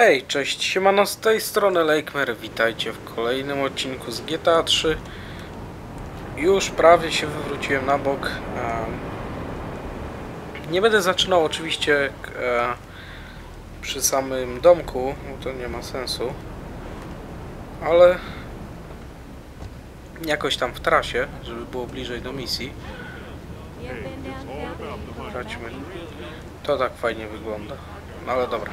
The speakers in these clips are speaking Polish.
Hej, cześć, siemano z tej strony Lakemer, witajcie w kolejnym odcinku z GTA 3 Już prawie się wywróciłem na bok Nie będę zaczynał oczywiście e, przy samym domku, bo to nie ma sensu Ale jakoś tam w trasie, żeby było bliżej do misji Chodźmy. To tak fajnie wygląda. No ale dobra.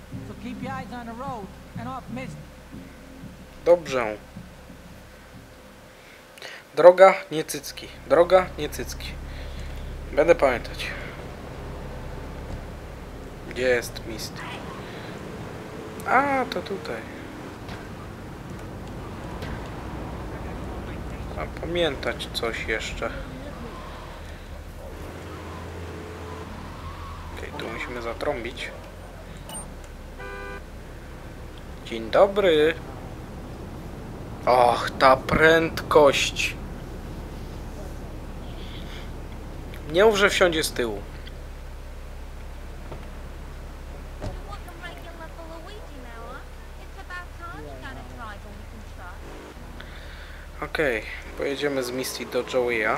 Dobrze. Droga, nie cycki. Droga, nie cycki. Będę pamiętać. Gdzie jest Misty? A, to tutaj. A pamiętać coś jeszcze. Okej, tu musimy zatrąbić. Dzień dobry. Och, ta prędkość. Nie mów, że wsiądzie z tyłu. Okej, pojedziemy z Misty do Joey'a.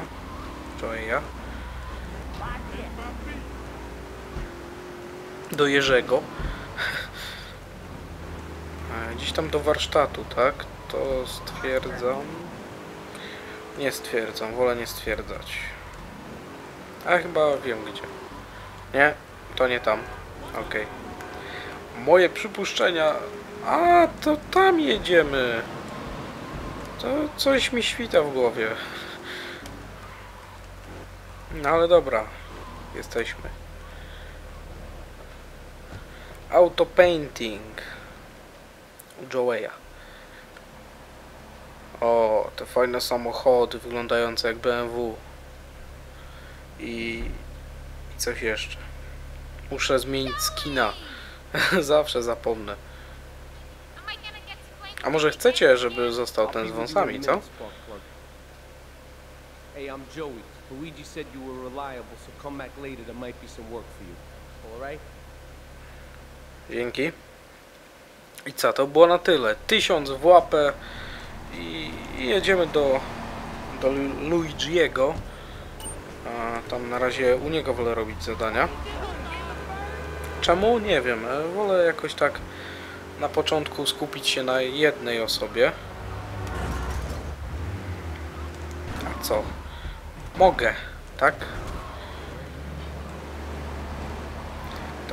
Joey'a. Do Jerzego. Gdzieś tam do warsztatu, tak? To stwierdzam. Nie stwierdzam, wolę nie stwierdzać. A chyba wiem gdzie. Nie, to nie tam. Okej. Moje przypuszczenia. A, to tam jedziemy. To coś mi świta w głowie. No ale dobra. Jesteśmy. Auto painting. Joeya. O, te fajne samochody wyglądające jak BMW. I, i coś jeszcze. Muszę zmienić skina. Zawsze zapomnę. A może chcecie, żeby został ten z wąsami, co? Hey, I'm Joey. Luigi said you were reliable, so come back later. There might be some work for you. All right? Dzięki. I co, to było na tyle. Tysiąc w łapę i i jedziemy do, do Lu- Luigiego. Tam na razie u niego wolę robić zadania. Czemu? Nie wiem. Wolę jakoś tak na początku skupić się na jednej osobie. A co? Mogę, tak?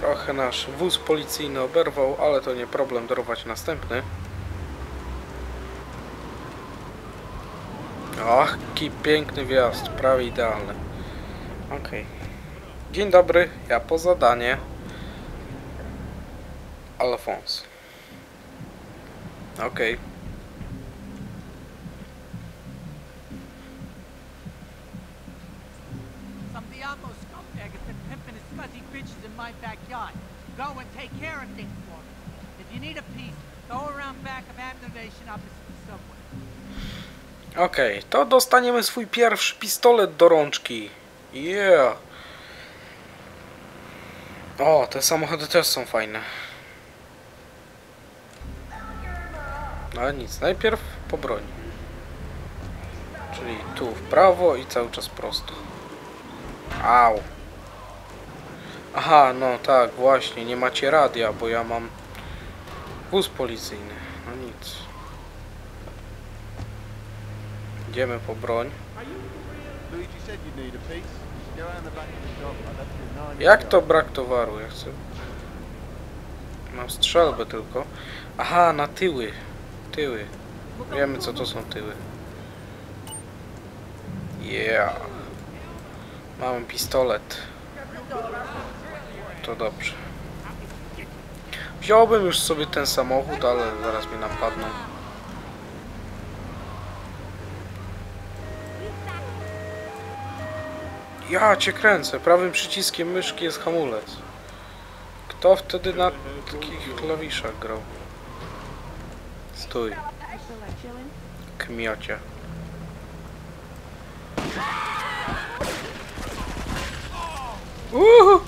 Trochę nasz wóz policyjny oberwał, ale to nie problem dorwać następny. Och, jaki piękny wjazd, prawie idealny. Okej. Dzień dobry, ja po zadanie. Alfons. Okej. Some my backyard. Go and take care of things for me. If you need a piece, go around back of Ammunition opposite the subway. Okej, to dostaniemy swój pierwszy pistolet do rączki. Yeah. O, te samochody też są fajne. No ale nic, najpierw po broń. Czyli tu w prawo i cały czas prosto. Au. Aha, no tak, właśnie, nie macie radia, bo ja mam wóz policyjny. No nic. Idziemy po broń. Jak to brak towaru? Ja chcę... Mam strzelbę tylko. Aha, na tyły. Tyły. Wiemy co to są tyły. Yeah. Mamy pistolet. To dobrze. Wziąłbym już sobie ten samochód, ale zaraz mnie napadną. Ja cię kręcę. Prawym przyciskiem myszki jest hamulec. Kto wtedy na takich klawiszach grał? Stój. Kmiocie. Uhu!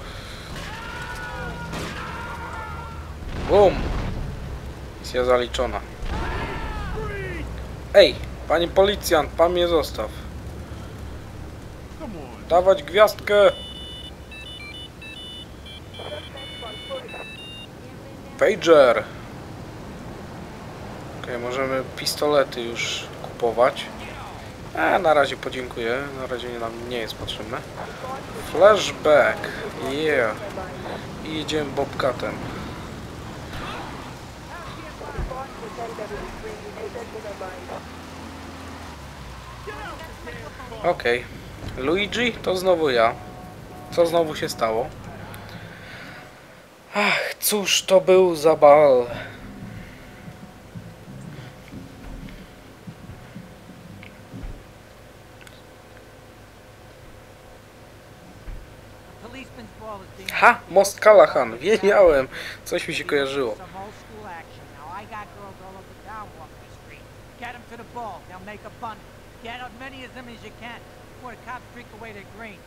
Bum! Misja zaliczona. Ej, panie policjant, pan mnie zostaw. Dawać gwiazdkę! Pager! Okej, możemy pistolety już kupować. A, na razie podziękuję. Na razie nam nie jest potrzebne. Flashback. Yeah. I jedziemy Bobcatem. Okej. Luigi, to znowu ja. Co znowu się stało? Ach, cóż to był za bal. Ha! Most Callahan. Wiedziałem. Coś mi się kojarzyło. some old school action. Now I got girls all over town walking the street. Get them to the ball. They'll make a. Get as many of them as you can before the cops drink away their green.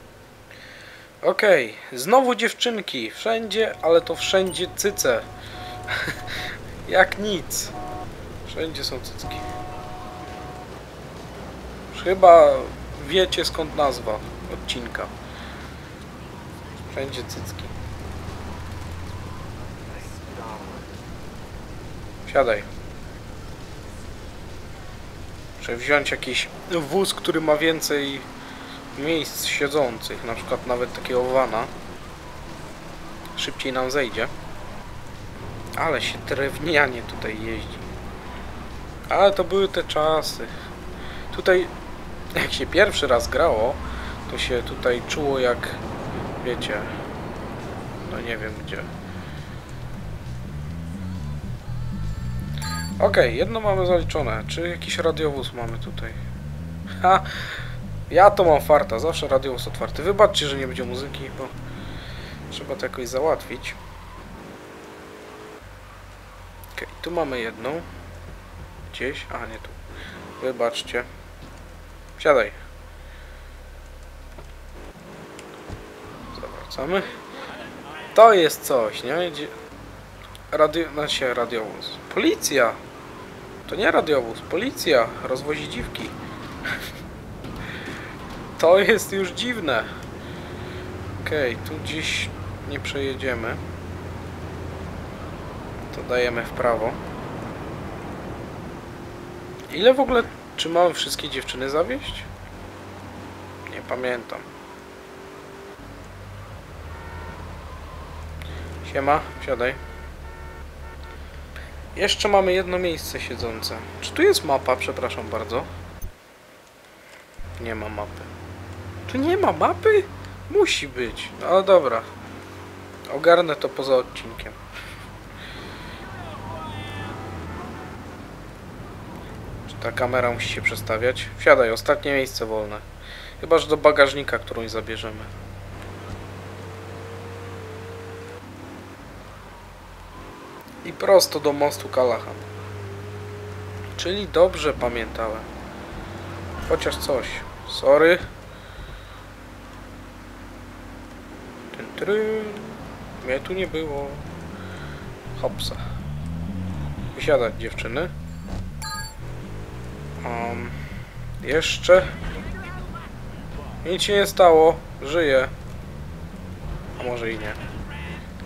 Okej, znowu dziewczynki. Wszędzie, ale to wszędzie cyce. Jak nic. Wszędzie są cycki. Chyba wiecie skąd nazwa odcinka. Wszędzie cycki. Siadaj. Muszę wziąć jakiś wóz, który ma więcej miejsc siedzących, na przykład nawet takiego wana. Szybciej nam zejdzie. Ale się drewnianie tutaj jeździ. Ale to były te czasy. Tutaj, jak się pierwszy raz grało, to się tutaj czuło jak, wiecie, no nie wiem gdzie. Okej, jedno mamy zaliczone. Czy jakiś radiowóz mamy tutaj? Ha! Ja to mam farta, zawsze radiowóz otwarty. Wybaczcie, że nie będzie muzyki, bo trzeba to jakoś załatwić. Okej, tu mamy jedną. Gdzieś? A, nie tu. Wybaczcie. Siadaj. Zawracamy. To jest coś, nie? Radio... Znaczy radiowóz. Policja! To nie radiowóz, policja rozwozi dziwki. To jest już dziwne. Okej, tu gdzieś nie przejedziemy. To dajemy w prawo. Ile w ogóle... Czy mamy wszystkie dziewczyny zawieść? Nie pamiętam. Siema, siadaj. Jeszcze mamy jedno miejsce siedzące. Czy tu jest mapa? Przepraszam bardzo. Nie ma mapy. Tu nie ma mapy? Musi być. No dobra. Ogarnę to poza odcinkiem. Czy ta kamera musi się przestawiać? Wsiadaj, ostatnie miejsce wolne. Chyba, że do bagażnika, którąś zabierzemy. I prosto do mostu Callahan. Czyli dobrze pamiętałem. Chociaż coś. Sorry. Tyn, tryn. Mnie tu nie było. Hopsa. Wysiadać dziewczyny. Um, jeszcze. Nic się nie stało. Żyję. A może i nie.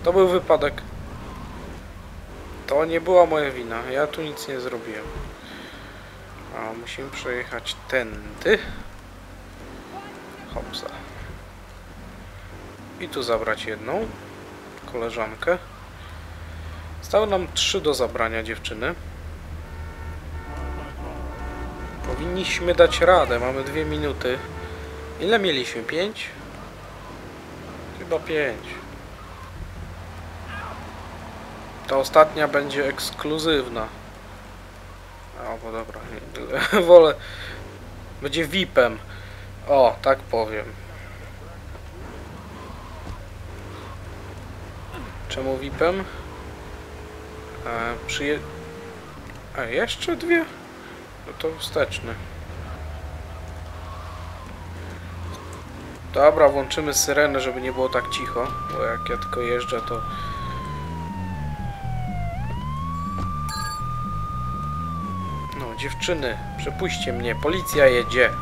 To był wypadek. To nie była moja wina. Ja tu nic nie zrobiłem. A musimy przejechać tędy. Hopsa. I tu zabrać jedną koleżankę. Stały nam trzy do zabrania dziewczyny. Powinniśmy dać radę. Mamy dwie minuty. Ile mieliśmy? Pięć? Chyba pięć. Ta ostatnia będzie ekskluzywna. O, bo dobra, wolę. Będzie VIP-em. O, tak powiem. Czemu VIP-em? E, przyje... A, jeszcze dwie? No to wsteczny. Dobra, włączymy syrenę, żeby nie było tak cicho, bo jak ja tylko jeżdżę, to... dziewczyny, przepuśćcie mnie, policja jedzie.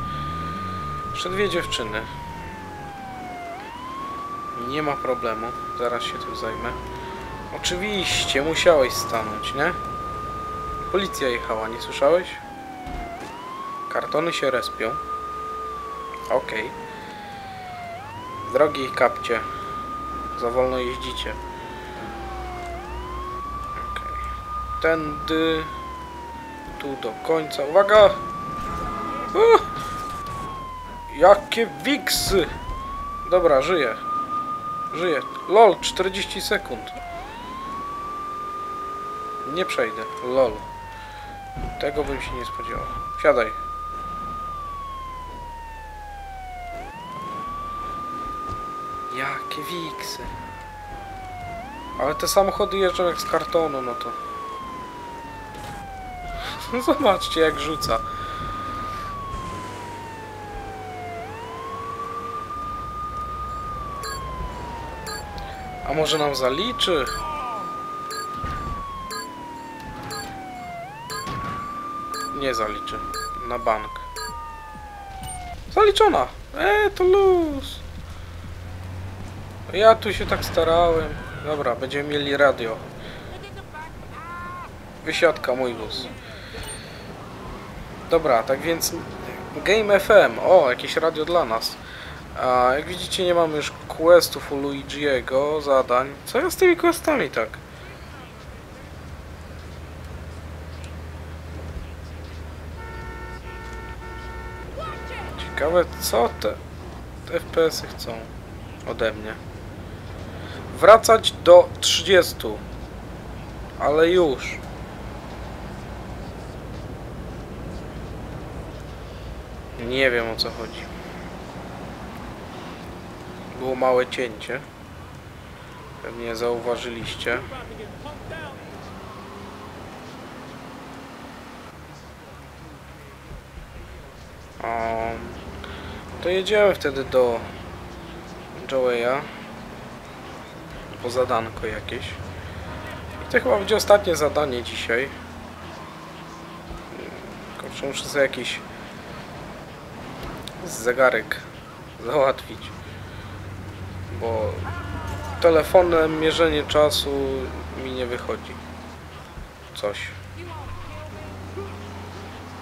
Jeszcze dwie dziewczyny. Nie ma problemu, zaraz się tym zajmę. Oczywiście, musiałeś stanąć, nie? Policja jechała, nie słyszałeś? Kartony się respią. Okej. Drogi kapcie. Za wolno jeździcie. Okej. Tędy. Tu do końca. Uwaga! Uh! Jakie wiksy! Dobra, żyję. Żyję. LOL, 40 sekund. Nie przejdę. LOL. Tego bym się nie spodziewał. Siadaj. Jakie wiksy. Ale te samochody jeżdżą jak z kartonu, no to... Zobaczcie jak rzuca. A może nam zaliczy? Nie zaliczy. Na bank. Zaliczona! Eee, to luz! Ja tu się tak starałem. Dobra, będziemy mieli radio. Wysiadka, mój wóz. Dobra, tak więc Game FM. O, jakieś radio dla nas. A jak widzicie, nie mamy już questów u Luigiego, zadań. Co ja z tymi questami tak? Ciekawe, co te, te FPS-y chcą ode mnie. Wracać do 30. Ale już. Nie wiem o co chodzi. Było małe cięcie. Pewnie zauważyliście. To jedziemy wtedy do Joeya. Po zadanko jakieś. I to chyba będzie ostatnie zadanie dzisiaj. Kurczę, muszę sobie jakiś zegarek załatwić. Bo telefonem mierzenie czasu mi nie wychodzi. Coś.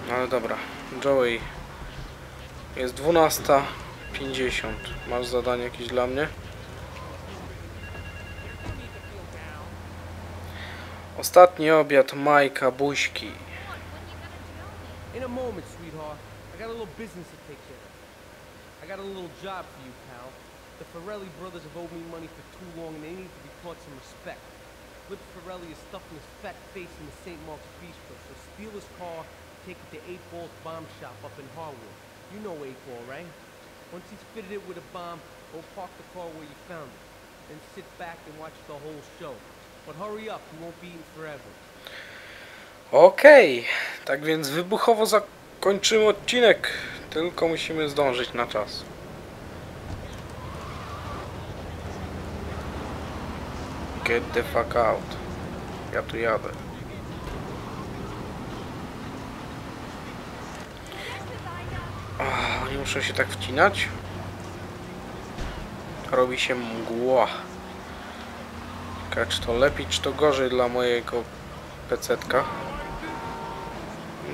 No Ale dobra. Joey. Jest 12.50. Masz zadanie jakieś dla mnie? Ostatni obiad Majka Buźki. In a moment, sweetheart. I got a little business to take care of. I got a little job for you, pal. The Ferrelli brothers have owed me money for too long and they need to be taught some respect. Flip Ferrelli is stuffing his fat face in the St. Mark's Bistro, so steal his car, take it to 8 Ball's bomb shop up in Harwood. You know 8 Ball, right? Once he's fitted it with a bomb, go park the car where you found it. Then sit back and watch the whole show. But hurry up, you won't be eating forever. Okej, tak więc wybuchowo zakończymy odcinek. Tylko musimy zdążyć na czas. Get the fuck out. Ja tu jadę. Ah, nie muszę się tak wcinać. Robi się mgła. Czy to lepiej, czy to gorzej dla mojego pecetka.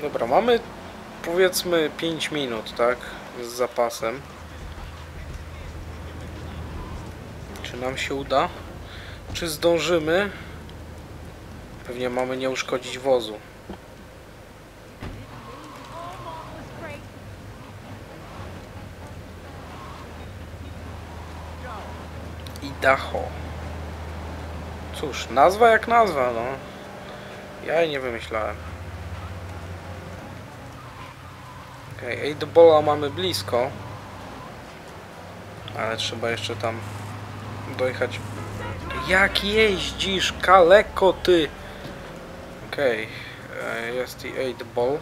Dobra, mamy powiedzmy 5 minut, tak? Z zapasem. Czy nam się uda? Czy zdążymy? Pewnie mamy nie uszkodzić wozu. Idaho. cóż, nazwa jak nazwa, no. Ja jej nie wymyślałem. Okej, okay, do bola mamy blisko. Ale trzeba jeszcze tam dojechać. Jak jeździsz, kaleko ty! Okej, okay. jest i 8 ball.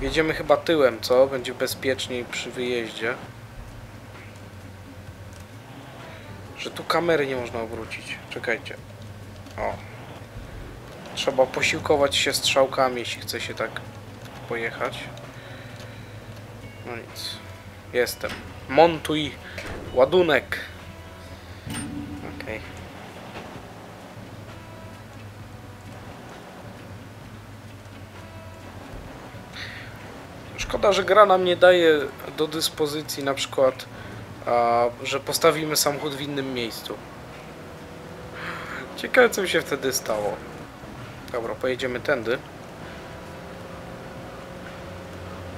Jedziemy chyba tyłem, co? Będzie bezpieczniej przy wyjeździe. Że tu kamery nie można obrócić. Czekajcie. O. Trzeba posiłkować się strzałkami, jeśli chce się tak pojechać. No nic. Jestem. Montuj ładunek. Okej. Okay. Szkoda, że gra nam nie daje do dyspozycji na przykład, a, że postawimy samochód w innym miejscu. Ciekawe co by się wtedy stało. Dobra, pojedziemy tędy.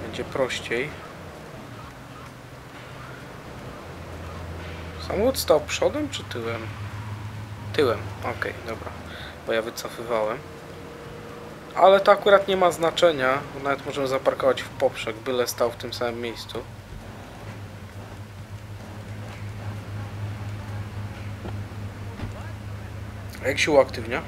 Będzie prościej. Samochód stał przodem czy tyłem? Tyłem, okej, okay, dobra. Bo ja wycofywałem. Ale to akurat nie ma znaczenia, nawet możemy zaparkować w poprzek, byle stał w tym samym miejscu. A jak się uaktywnia?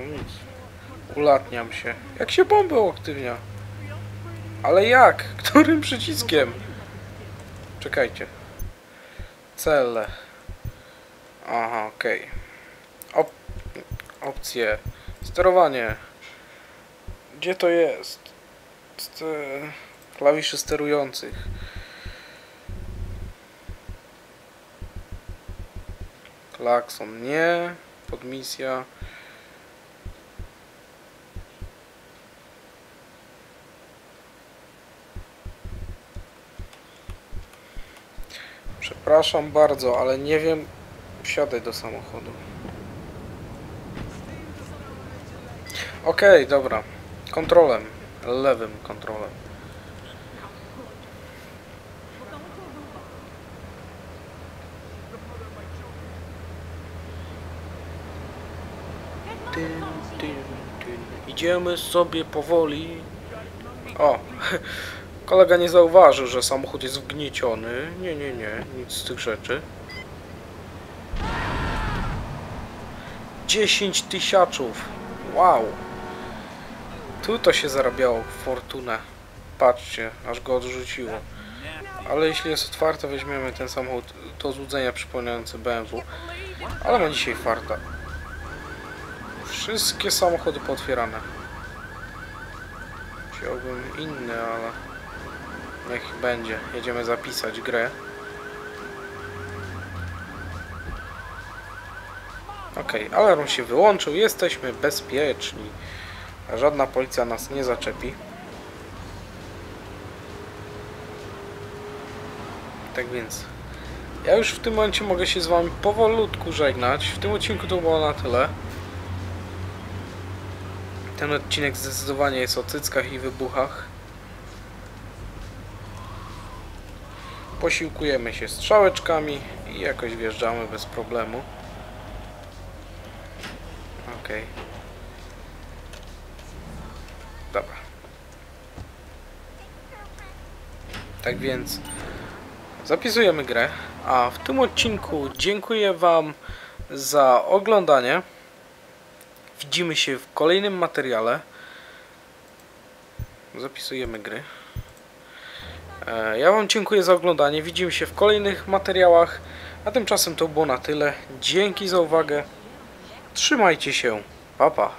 No nic. Ulatniam się. Jak się bombę uaktywnia? Ale jak? Którym przyciskiem? Czekajcie. Cele. Aha, okej. Okay. Op opcje. Sterowanie. Gdzie to jest? St klawiszy sterujących. Klakson nie. Podmisja. Przepraszam bardzo, ale nie wiem. Wsiadaj do samochodu. Okej, okay, dobra. Kontrolem. Lewym kontrolem. Tyn, tyn, tyn. Idziemy sobie powoli. O, kolega nie zauważył, że samochód jest wgnieciony. Nie, nie, nie, nic z tych rzeczy. 10 tysiaczów. Wow. Tu to się zarabiało fortunę. Patrzcie, aż go odrzuciło. Ale jeśli jest otwarte, weźmiemy ten samochód do złudzenia przypominający BMW. Ale ma dzisiaj farta. Wszystkie samochody potwierane. Chciałbym inny, ale niech będzie. Jedziemy zapisać grę. Ok, alarm się wyłączył, jesteśmy bezpieczni. Żadna policja nas nie zaczepi. Tak więc, ja już w tym momencie mogę się z wami powolutku żegnać. W tym odcinku to było na tyle. Ten odcinek zdecydowanie jest o cyckach i wybuchach. Posiłkujemy się strzałeczkami i jakoś wjeżdżamy bez problemu. Okay. Dobra. Tak więc zapisujemy grę. A w tym odcinku dziękuję Wam za oglądanie. Widzimy się w kolejnym materiale. Zapisujemy gry. E, ja Wam dziękuję za oglądanie. Widzimy się w kolejnych materiałach. A tymczasem to było na tyle. Dzięki za uwagę. Trzymajcie się. Pa, pa.